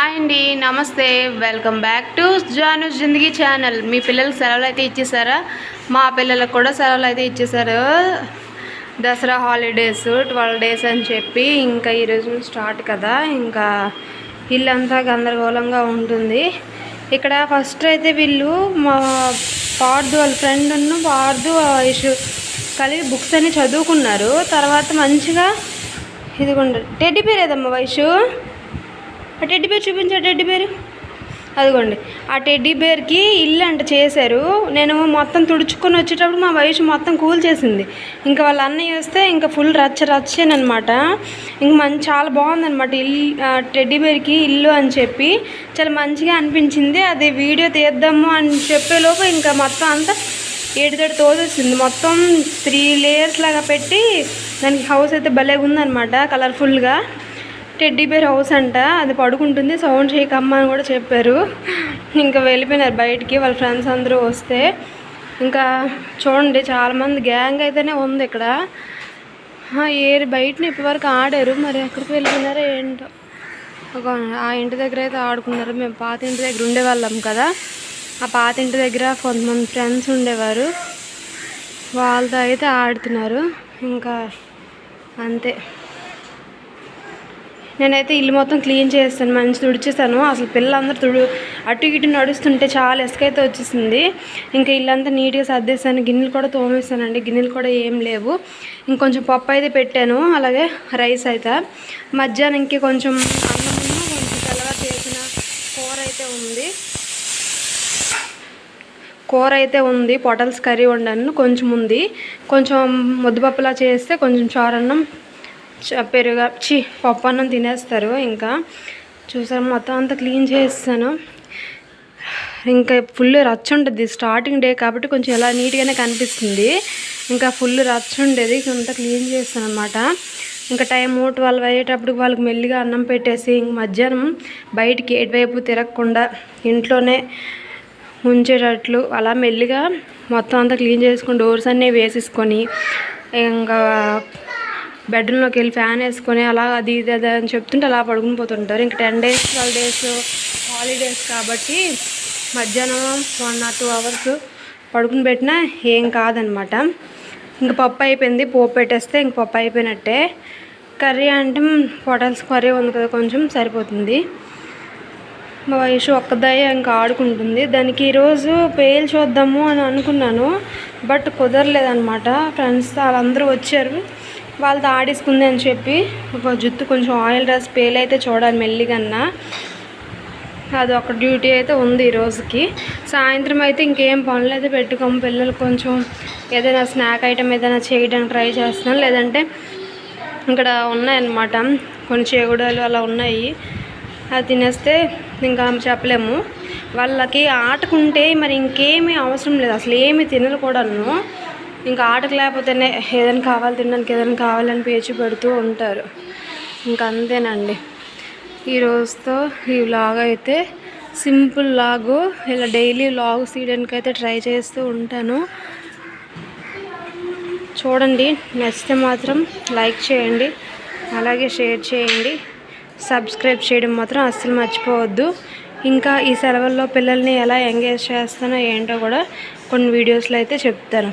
Hi అండి నమస్తే. Welcome back to Janu Zindagi channel మీ పిల్లలకు సెలవులు అయితే ఇచ్చేసారా? మా పిల్లలకు కూడా సెలవులు అయితే ఇచ్చేసారు. దసరా హాలిడేస్ ట్వెల్వ్ డేస్ అని చెప్పి ఇంకా ఈరోజు స్టార్ట్ కదా. ఇంకా ఇల్లంతా గందరగోళంగా ఉంటుంది. ఇక్కడ ఫస్ట్ అయితే వీళ్ళు మా పార్దు వాళ్ళ ఫ్రెండ్ పార్దు ఇష్యూ కలిపి బుక్స్ అన్ని చదువుకున్నారు. తర్వాత మంచిగా ఇదిగోండి టెడ్డి పేరేదమ్మా వయసు ఆ టెడ్డి బేర్ చూపించు ఆ టెడ్డి బేరు అదిగోండి. ఆ టెడ్డి బేర్కి ఇల్లు అంట చేశారు. నేను మొత్తం తుడుచుకొని వచ్చేటప్పుడు మా వయసు మొత్తం కూల్ చేసింది. ఇంకా వాళ్ళ అన్నయ్య వస్తే ఇంకా ఫుల్ రచ్చ రచ్చేనమాట ఇంక మంచి చాలా బాగుందనమాట ఇల్లు ఆ టెడ్డి బేర్కి ఇల్లు అని చెప్పి. చాలా మంచిగా అనిపించింది. అది వీడియో తీద్దాము అని చెప్పేలోపు ఇంకా మొత్తం అంతా ఏడుతోటి తోసేసింది. మొత్తం త్రీ లేయర్స్ లాగా పెట్టి దానికి హౌస్ అయితే భలే ఉందన్నమాట కలర్ఫుల్గా. టెడ్డీ బేర్ హౌస్ అంట అది పడుకుంటుంది సౌండ్ చేయకమ్మ అని కూడా చెప్పారు. ఇంకా వెళ్ళిపోయినారు బయటికి వాళ్ళ ఫ్రెండ్స్ అందరూ వస్తే. ఇంకా చూడండి చాలామంది గ్యాంగ్ అయితేనే ఉంది ఇక్కడ. ఏరి బయటని ఇప్పటివరకు ఆడారు మరి ఎక్కడికి వెళ్ళిపోయినారో ఏంటో. ఒక ఆ ఇంటి దగ్గర అయితే ఆడుకున్నారు. మేము పాత ఇంటి దగ్గర ఉండేవాళ్ళం కదా. ఆ పాత ఇంటి దగ్గర కొంతమంది ఫ్రెండ్స్ ఉండేవారు. వాళ్ళతో అయితే ఆడుతున్నారు. ఇంకా అంతే. నేనైతే ఇల్లు మొత్తం క్లీన్ చేస్తాను మంచి తుడిచేస్తాను. అసలు పిల్లలందరూ తుడు అటు ఇటు నడుస్తుంటే చాలా ఇసుక అయితే వచ్చేసింది. ఇంకా ఇల్లంతా నీట్గా సర్దేశాను. గిన్నెలు కూడా తోమేస్తానండి గిన్నెలు కూడా ఏం లేవు. ఇంకొంచెం పప్పు అయితే పెట్టాను. అలాగే రైస్ అయితే. మధ్యాహ్నం ఇంకే కొంచెం అన్నమును కొంచెం తెల్లగా చేసిన కూర అయితే ఉంది. కూర అయితే ఉంది. పొటల్స్ కర్రీ వండాను. కొంచెం ఉంది. కొంచెం ముద్దపప్పులా చేస్తే కొంచెం చారన్నం పెరుగు చి పప్పు అన్నం తినేస్తారు ఇంకా. చూసారు మొత్తం అంతా క్లీన్ చేస్తాను ఇంకా ఫుల్ రచ్చ ఉంటుంది స్టార్టింగ్ డే కాబట్టి కొంచెం ఎలా నీట్గానే కనిపిస్తుంది. ఇంకా ఫుల్ రచ్చ ఉండేది అంతా క్లీన్ చేస్తాను అనమాట ఇంకా టైం ట్వెల్వ్ అయ్యేటప్పుడు వాళ్ళకి మెల్లిగా అన్నం పెట్టేసి ఇంక మధ్యాహ్నం బయటికి ఎటువైపు తిరగకుండా ఇంట్లోనే ఉంచేటట్లు అలా మెల్లిగా మొత్తం అంతా క్లీన్ చేసుకొని డోర్స్ అన్నీ వేసేసుకొని ఇంకా బెడ్రూమ్లోకి వెళ్ళి ఫ్యాన్ వేసుకొని అలా అది ఇది అది అని చెప్తుంటే అలా పడుకుని పోతుంటారు. ఇంకా ten days twelve days holidays కాబట్టి మధ్యాహ్నం వన్ ఆర్ టూ అవర్స్ పడుకుని పెట్టినా ఏం కాదనమాట. ఇంకా పప్పు అయిపోయింది పోపు పెట్టేస్తే ఇంక పప్పు అయిపోయినట్టే. కర్రీ అంటే పొటల్స్ కర్రీ ఉంది కదా కొంచెం సరిపోతుంది. మా వయసు ఒక్కదాయి ఇంకా ఆడుకుంటుంది. దానికి ఈరోజు పేలు చూద్దాము అని అనుకున్నాను బట్ కుదరలేదనమాట. ఫ్రెండ్స్ వాళ్ళందరూ వచ్చారు. వాళ్ళతో ఆడేసుకుంది అని చెప్పి ఒక జుత్తు కొంచెం ఆయిల్ రాసి పేలు అయితే చూడాలి మెల్లిగన్నా. అది ఒక డ్యూటీ అయితే ఉంది ఈ రోజుకి. సాయంత్రం అయితే ఇంకేం పనులు అయితే పెట్టుకోము. పిల్లలు కొంచెం ఏదైనా స్నాక్ ఐటమ్ ఏదైనా చేయడానికి ట్రై చేస్తున్నాం. లేదంటే ఇక్కడ ఉన్నాయన్నమాట. కొన్ని చేగుడలు అలా ఉన్నాయి. అది తినేస్తే ఇంకా చెప్పలేము. వాళ్ళకి ఆటకుంటే మరి ఇంకేమీ అవసరం లేదు. అసలు ఏమి తినరు కూడాను. ఇంకా ఆటకు లేకపోతేనే ఏదైనా కావాలి తినడానికి ఏదైనా కావాలని పేచి పెడుతూ ఉంటారు. ఇంకా అంతేనండి. ఈ రోజుతో ఈ వ్లాగ్ అయితే సింపుల్ లాగు ఇలా డైలీ వ్లాగ్స్ తీయడానికి అయితే ట్రై చేస్తూ ఉంటాను. చూడండి నచ్చితే మాత్రం లైక్ చేయండి అలాగే షేర్ చేయండి. సబ్స్క్రైబ్ చేయడం మాత్రం అస్సలు మర్చిపోవద్దు. ఇంకా ఈ సెలవుల్లో పిల్లల్ని ఎలా ఎంగేజ్ చేస్తానో ఏంటో కూడా కొన్ని వీడియోస్లో అయితే చెప్తాను.